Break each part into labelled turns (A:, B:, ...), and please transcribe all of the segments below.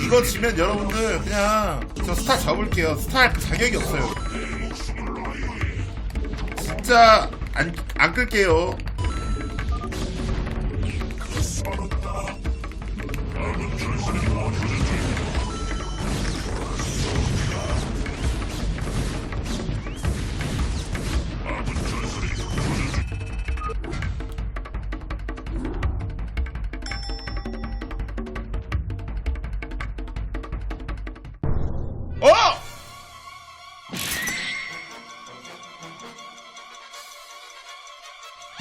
A: 이거 지면 여러분들 그냥 저 스타 접을게요. 스타 할 자격이 없어요. 진짜 안, 안 끌게요.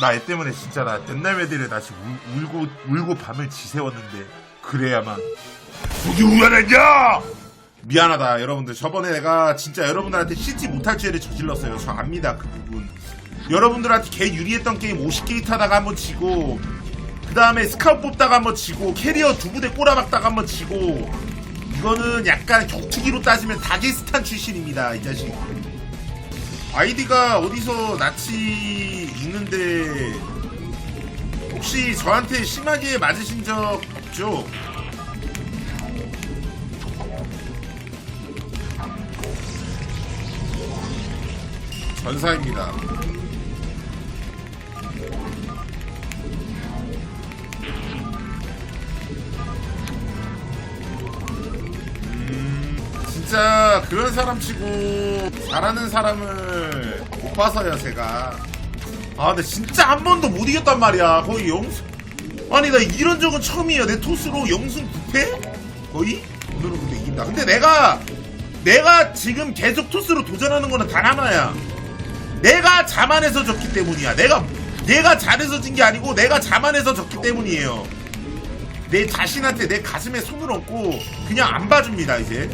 A: 나 애 때문에 진짜 나 옛날 매들에 다시 울, 울고 울고 밤을 지새웠는데 그래야만. 속이 우연했냐? 미안하다 여러분들. 저번에 내가 진짜 여러분들한테 씻지 못할 죄를 저질렀어요. 저 압니다 그 부분. 여러분들한테 개 유리했던 게임 50게이트 하다가 한번 지고 그 다음에 스카웃 뽑다가 한번 지고 캐리어 두 부대 꼬라박다가 한번 지고 이거는 약간 격투기로 따지면 다게스탄 출신입니다 이 자식 아이디가 어디서 낯이 있는데 혹시 저한테 심하게 맞으신 적 없죠? 전사입니다. 음, 진짜 그런 사람 치고 잘하는 사람을 못 봐서요 제가. 아 근데 진짜 한 번도 못 이겼단 말이야. 거의 영승 아니 나 이런 적은 처음이에요 내 토스로 영승 9패? 거의? 오늘은 근데 이긴다. 근데 내가 내가 지금 계속 토스로 도전하는 거는 단 하나야. 내가 자만해서 졌기 때문이야. 내가 내가 잘해서 진 게 아니고 내가 자만해서 졌기 때문이에요. 내 자신한테 내 가슴에 손을 얹고 그냥 안 봐줍니다 이제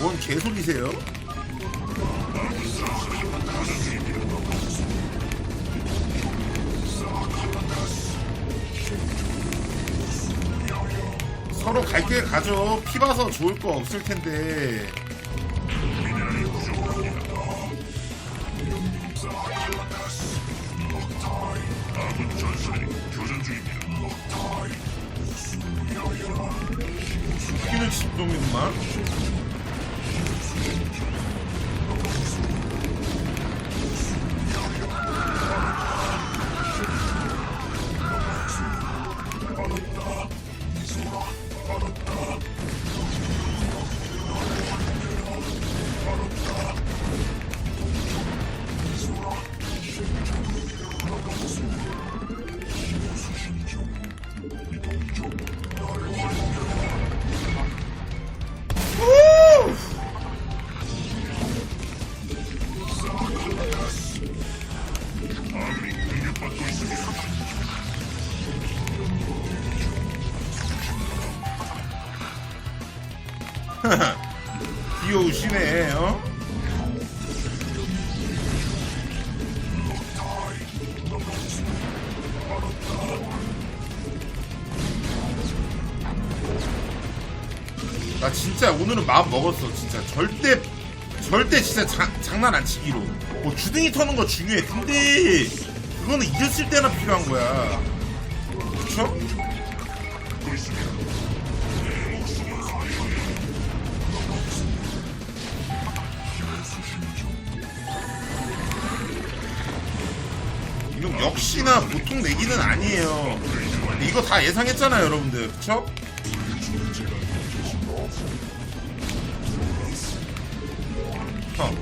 A: 뭔 개소리세요? 서로 갈 길 가죠. 피 봐서 좋을 거 없을 텐데. 죽기는 집동이구만. 나 진짜 오늘은 마음 먹었어 진짜. 절대 절대 진짜 자, 장난 안 치기로. 뭐 주둥이 터는 거 중요해. 근데 그거는 이겼을 때나 필요한 거야. 그쵸? 이건 역시나 보통 내기는 아니에요. 이거 다 예상했잖아요 여러분들. 그쵸? 형.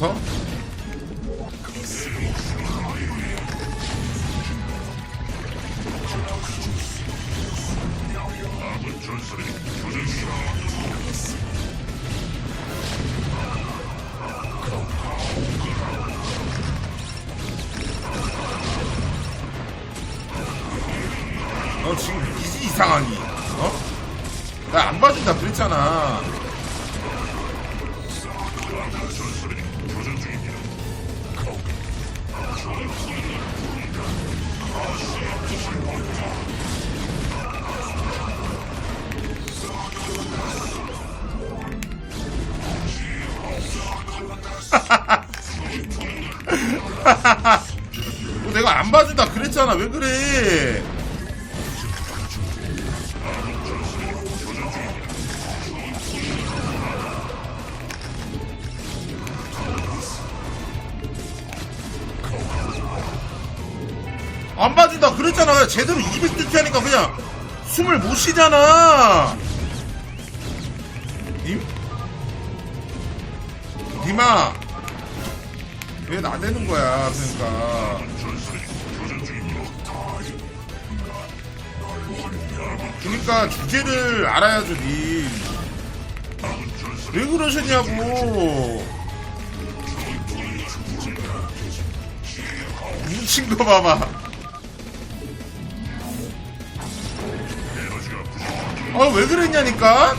A: 웃 어 지금 이지 이상하니 어? 나 안 봐준다 그랬잖아 어, 내가 안 봐준다. 그랬잖아. 왜 그래? 안 봐준다. 그랬잖아. 그냥 제대로 200듯이 하니까 그냥 숨을 못 쉬잖아. 님? 님아 왜 나대는 거야 그러니까. 그러니까 주제를 알아야죠 님왜 그러셨냐고. 뭉친 거 봐봐. 아왜 그랬냐니까?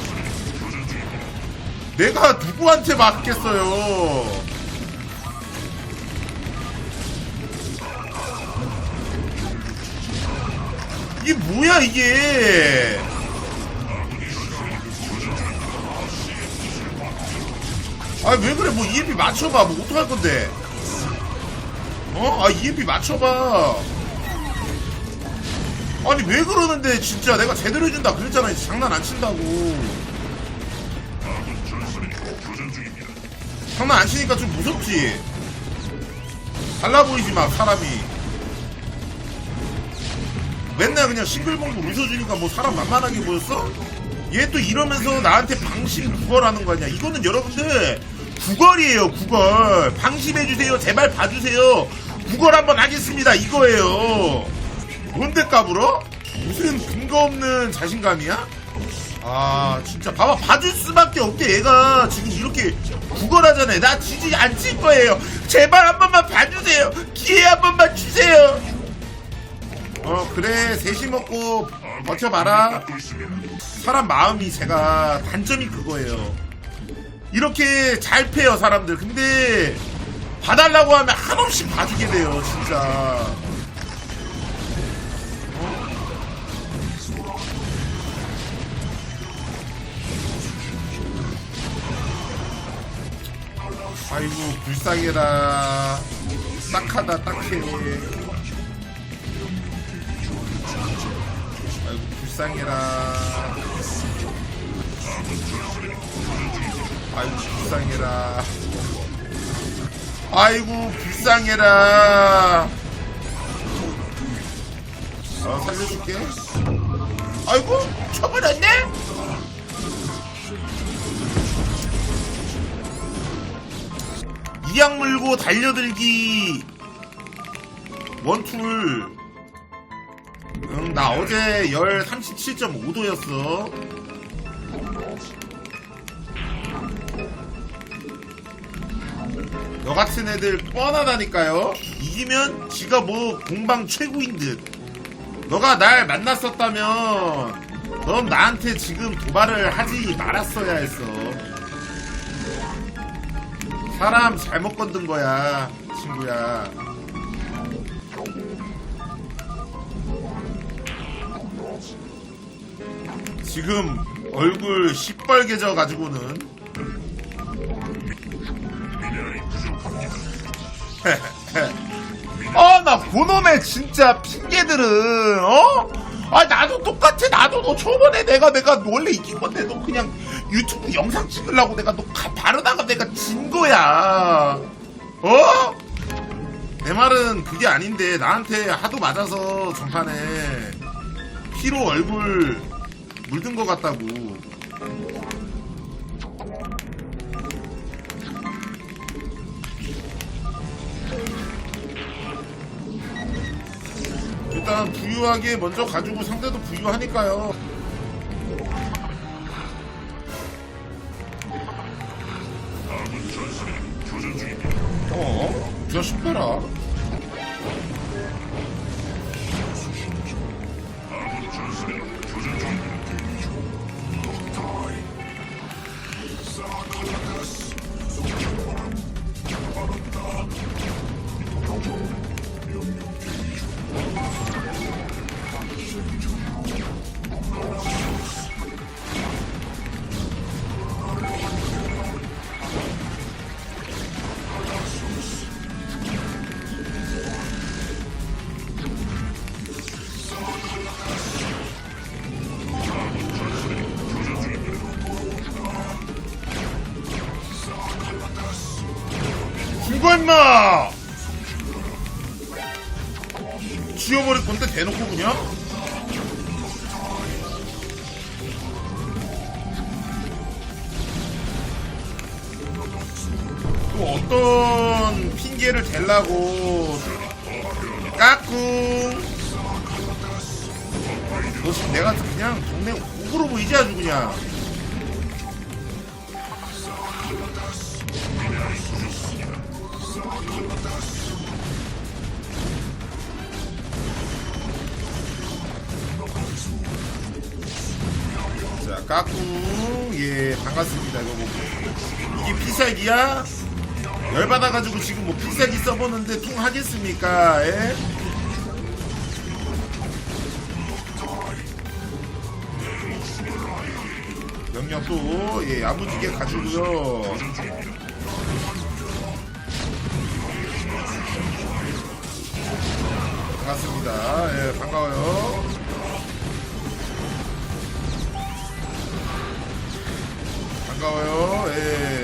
A: 내가 누구한테 맞겠어요 이게 뭐야 이게? 아 왜 그래? 뭐 EMP 맞춰봐. 뭐 어떡할 건데? 어? 아 EMP 맞춰봐. 아니 왜 그러는데 진짜. 내가 제대로 해준다 그랬잖아. 장난 안 친다고. 장난 안 치니까 좀 무섭지. 달라 보이지 막 사람이 맨날 그냥 싱글벙글 웃어주니까 뭐 사람 만만하게 보였어? 얘 또 이러면서 나한테 방심 구걸하는 거 아니야? 이거는 여러분들 구걸이에요 구걸. 방심해주세요. 제발 봐주세요. 구걸 한번 하겠습니다. 이거예요. 뭔데 까불어? 무슨 근거 없는 자신감이야? 아 진짜. 봐봐 봐줄 수밖에 없게 얘가 지금 이렇게 구걸하잖아요. 나 지지 않을 거예요. 제발 한 번만 봐주세요. 기회 한 번만 주세요 어 그래 셋이 먹고 버텨봐라. 사람 마음이 제가 단점이 그거예요. 이렇게 잘 패요 사람들. 근데 봐달라고 하면 한없이 봐주게 돼요 진짜. 아이고 불쌍해라. 딱하다 딱해 불쌍해라. 아이고 불쌍해라. 아이고 불쌍해라. 어 살려줄게. 아이고 쳐버렸네? 이약 물고 달려들기. 원툴 응, 나 어제 열 37.5도였어. 너 같은 애들 뻔하다니까요. 이기면 지가 뭐 공방 최고인 듯. 너가 날 만났었다면 넌 나한테 지금 도발을 하지 말았어야 했어. 사람 잘못 건든 거야, 친구야. 지금 얼굴 시뻘개져 가지고는 아, 나 그놈의 진짜 핑계들은, 어? 아, 나도 똑같아. 나도 너 저번에 내가, 내가 원래 이긴 건데, 너 그냥 유튜브 영상 찍으려고 내가 너 가- 바르다가 내가 진 거야. 어? 내 말은 그게 아닌데, 나한테 하도 맞아서 전판에 피로 얼굴 물든 것 같다고. 일단 부유하게 먼저 가지고 상대도 부유하니까요. 어? 진짜 쉽더라. 지워버릴 건데 대놓고 그냥 또 어떤 핑계를 대려고 까꿍. 너 지금 내가 그냥 동네 옥으로 보이지 아주 그냥 까꿍 예 반갑습니다 이거 뭐 이게 피사기야? 열받아가지고 지금 뭐 필살기 써보는데 통 하겠습니까? 예? 명령도 예 야무지게 가지고요. 반갑습니다. 예 반가워요. 반가워요. 예.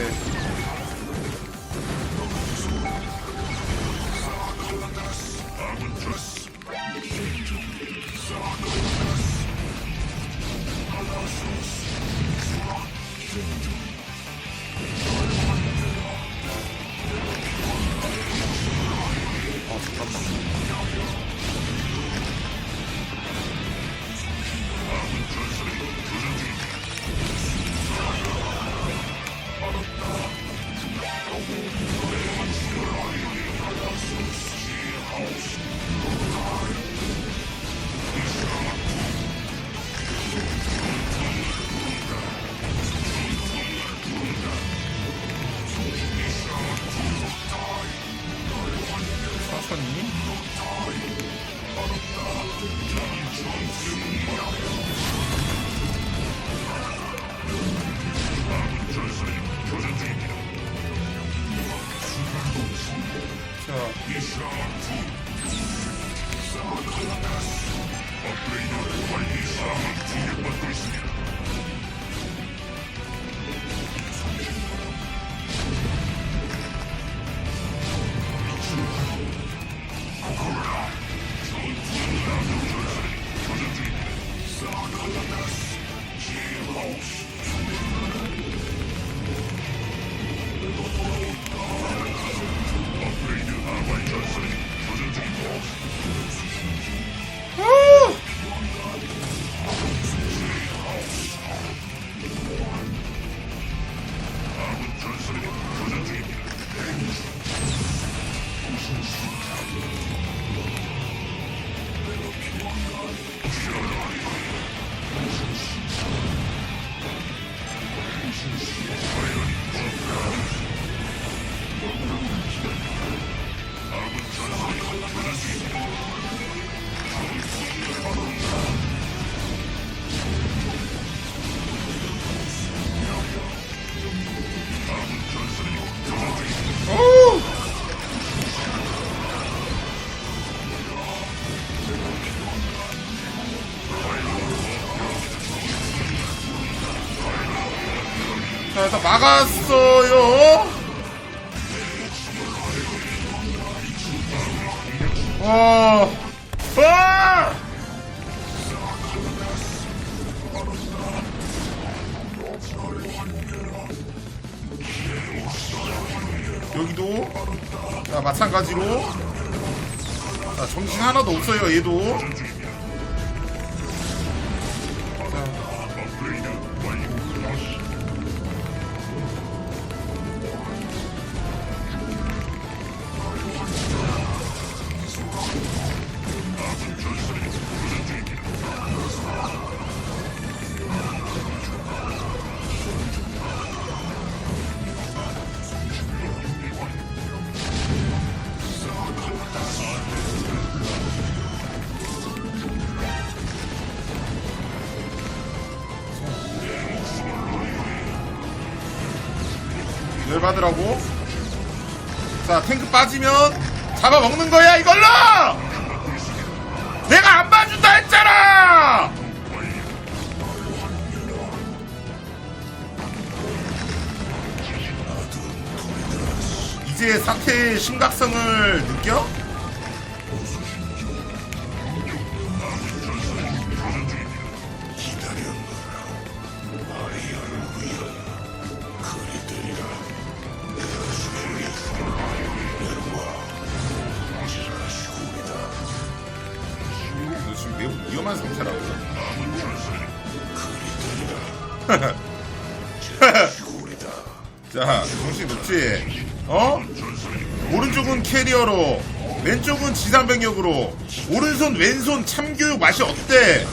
A: 오! 자, 일단 막았어요. 와, 와! 여기도 자 마찬가지로 자 정신 하나도 없어요 얘도 열받으라고. 자 탱크 빠지면 잡아먹는 거야 이걸로! 내가 안 봐준다 했잖아! 이제 사태의 심각성을 느껴? 자, 정신 높지? 어? 오른쪽은 캐리어로, 왼쪽은 지상병력으로, 오른손, 왼손 참교육 맛이 어때?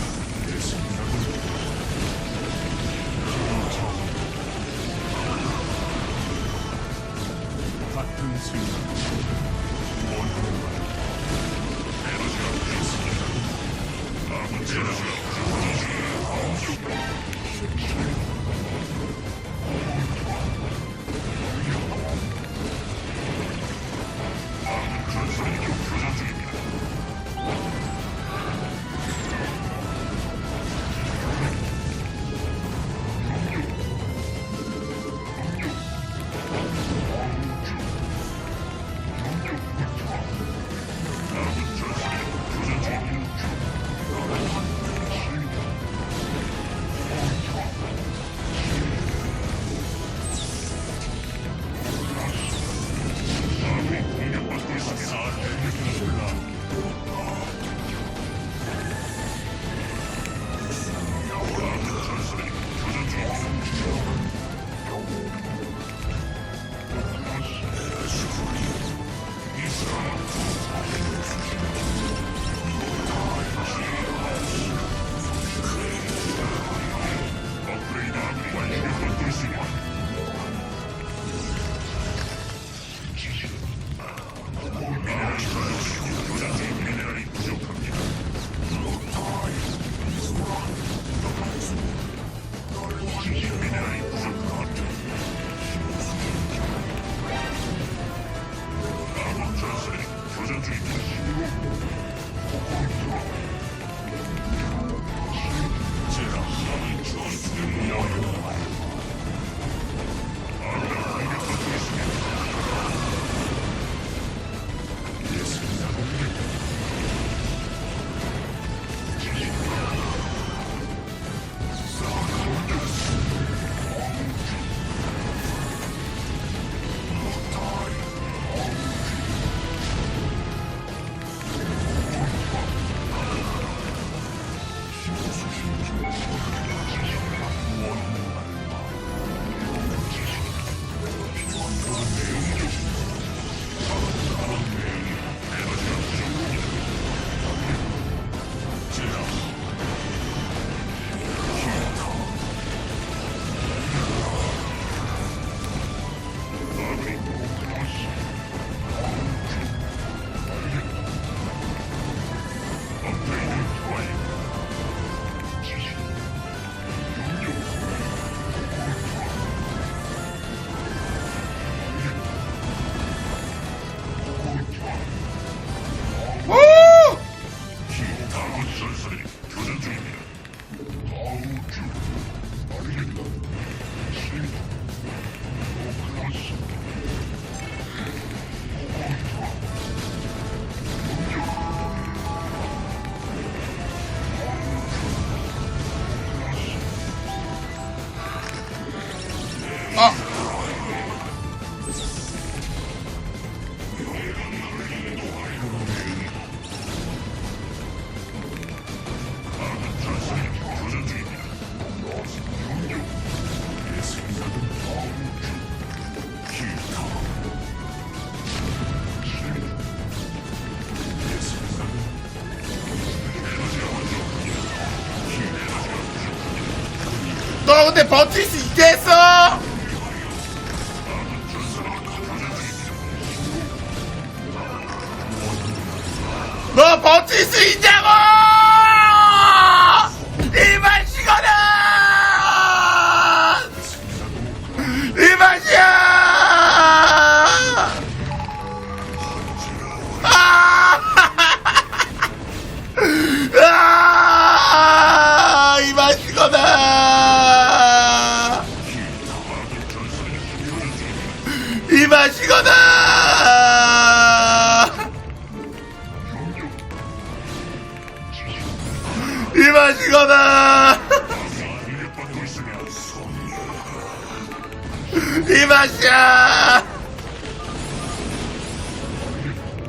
A: 버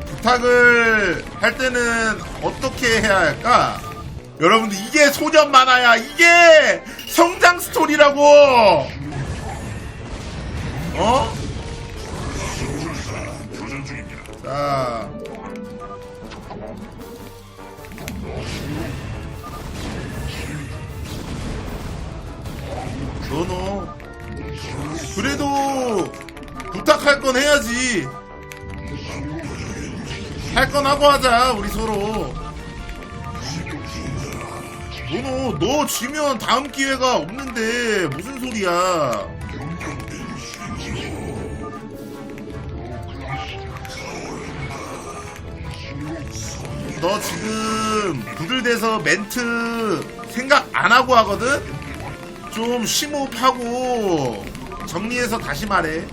A: 부탁을 할 때는 어떻게 해야 할까? 여러분들 이게 소년 만화야. 이게 성장 스토리라고! 어? 자. 너너 그래도 부탁할 건 해야지 할 건 하고 하자 우리 서로 너너 너 지면 다음 기회가 없는데 무슨 소리야 너 지금 부들대서 멘트 생각 안 하고 하거든? 좀 심호흡하고 정리해서 다시 말해.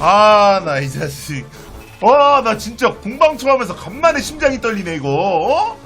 A: 아, 나 이 자식. 와, 나 진짜 공방초 하면서 간만에 심장이 떨리네, 이거. 어?